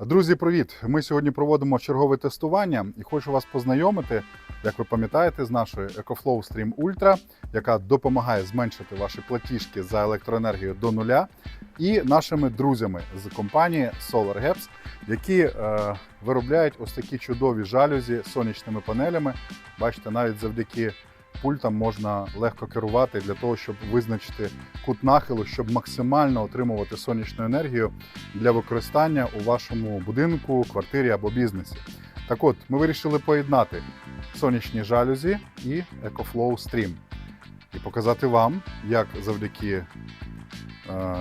Друзі, привіт! Ми сьогодні проводимо чергове тестування і хочу вас познайомити, як ви пам'ятаєте, з нашою EcoFlow Stream Ultra, яка допомагає зменшити ваші платіжки за електроенергію до нуля, і нашими друзями з компанії SolarGaps, які е, виробляють ось такі чудові жалюзі сонячними панелями. Бачите, навіть завдяки пультам можна легко керувати для того, щоб визначити кут нахилу, щоб максимально отримувати сонячну енергію для використання у вашому будинку, квартирі або бізнесі. Так от, ми вирішили поєднати сонячні жалюзі і EcoFlow Stream і показати вам, як завдяки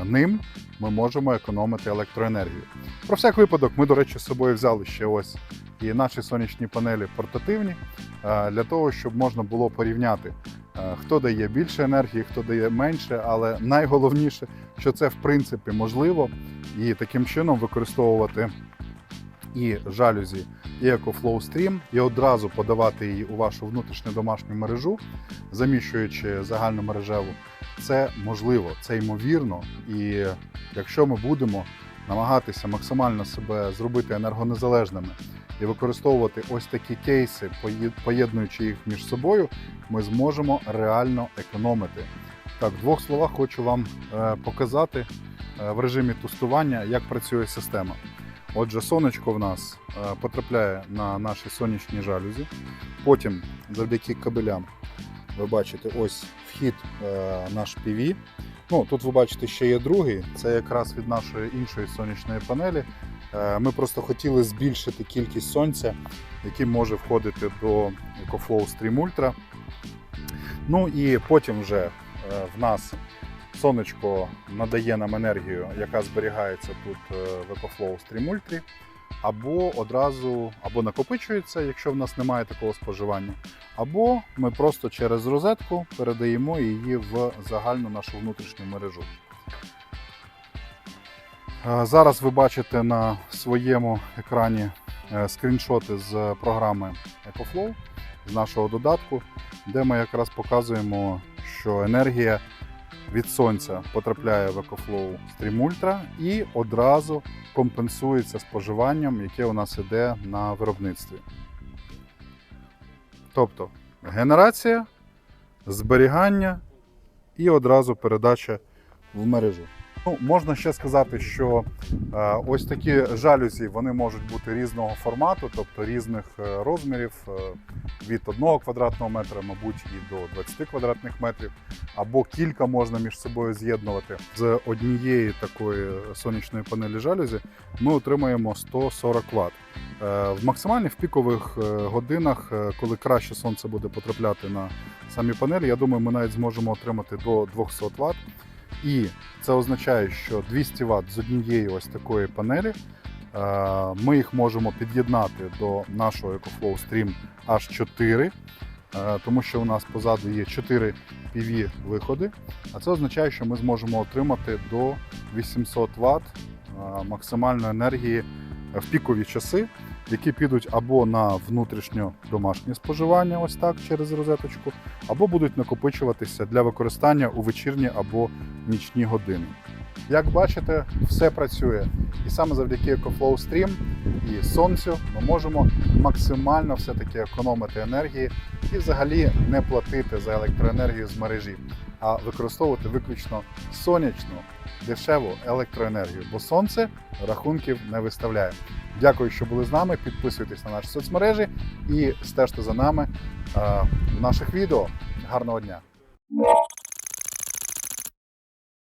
ним ми можемо економити електроенергію. Про всяк випадок, ми, до речі, з собою взяли ще ось і наші сонячні панелі портативні е, для того, щоб можна було порівняти, е, хто дає більше енергії, хто дає менше, але найголовніше, що це в принципі можливо, і таким чином використовувати і жалюзі, і EcoFlow Stream, і одразу подавати її у вашу внутрішню домашню мережу, заміщуючи загальну мережеву. Це можливо, це ймовірно. І якщо ми будемо намагатися максимально себе зробити енергонезалежними і використовувати ось такі кейси, поєднуючи їх між собою, ми зможемо реально економити. Так, в двох словах хочу вам е, показати е, в режимі тестування, як працює система. Отже, сонечко в нас е, потрапляє на наші сонячні жалюзі. Потім, завдяки кабелям, ви бачите ось вхід е, наш PV. Ну, тут ви бачите, ще є другий, це якраз від нашої іншої сонячної панелі. Е, Ми просто хотіли збільшити кількість сонця, який може входити до EcoFlow Stream Ultra. Ну і потім вже е, в нас сонечко надає нам енергію, яка зберігається тут е, в EcoFlow Stream Ultra, або одразу або накопичується, якщо в нас немає такого споживання, або ми просто через розетку передаємо її в загальну нашу внутрішню мережу. Зараз ви бачите на своєму екрані е, скріншоти з програми EcoFlow, з нашого додатку, де ми якраз показуємо, що енергія від сонця потрапляє в EcoFlow Stream Ultra і одразу компенсується споживанням, яке у нас іде на виробництві. Тобто генерація, зберігання і одразу передача в мережу. Ну, можна ще сказати, що е, ось такі жалюзі вони можуть бути різного формату, тобто різних е, розмірів е, від 1 квадратного метра, мабуть, і до 20 квадратних метрів, або кілька можна між собою з'єднувати. З однієї такої сонячної панелі жалюзі ми отримаємо 140 Вт. В максимальних в пікових годинах, коли краще сонце буде потрапляти на самі панелі, я думаю, ми навіть зможемо отримати до 200 Вт. І це означає, що 200 Вт з однієї ось такої панелі. е, Ми їх можемо під'єднати до нашого EcoFlow Stream H4, е, тому що у нас позаду є 4 PV виходи. А це означає, що ми зможемо отримати до 800 Вт е, максимальної енергії в пікові часи, які підуть або на внутрішнє домашнє споживання, ось так через розеточку, або будуть накопичуватися для використання у вечірні або нічні години. Як бачите, все працює. І саме завдяки EcoFlow Stream і сонцю ми можемо максимально все-таки економити енергії і взагалі не платити за електроенергію з мережі, а використовувати виключно сонячну дешеву електроенергію, бо сонце рахунків не виставляє. Дякую, що були з нами. Підписуйтесь на наші соцмережі і стежте за нами е, в наших відео. Гарного дня!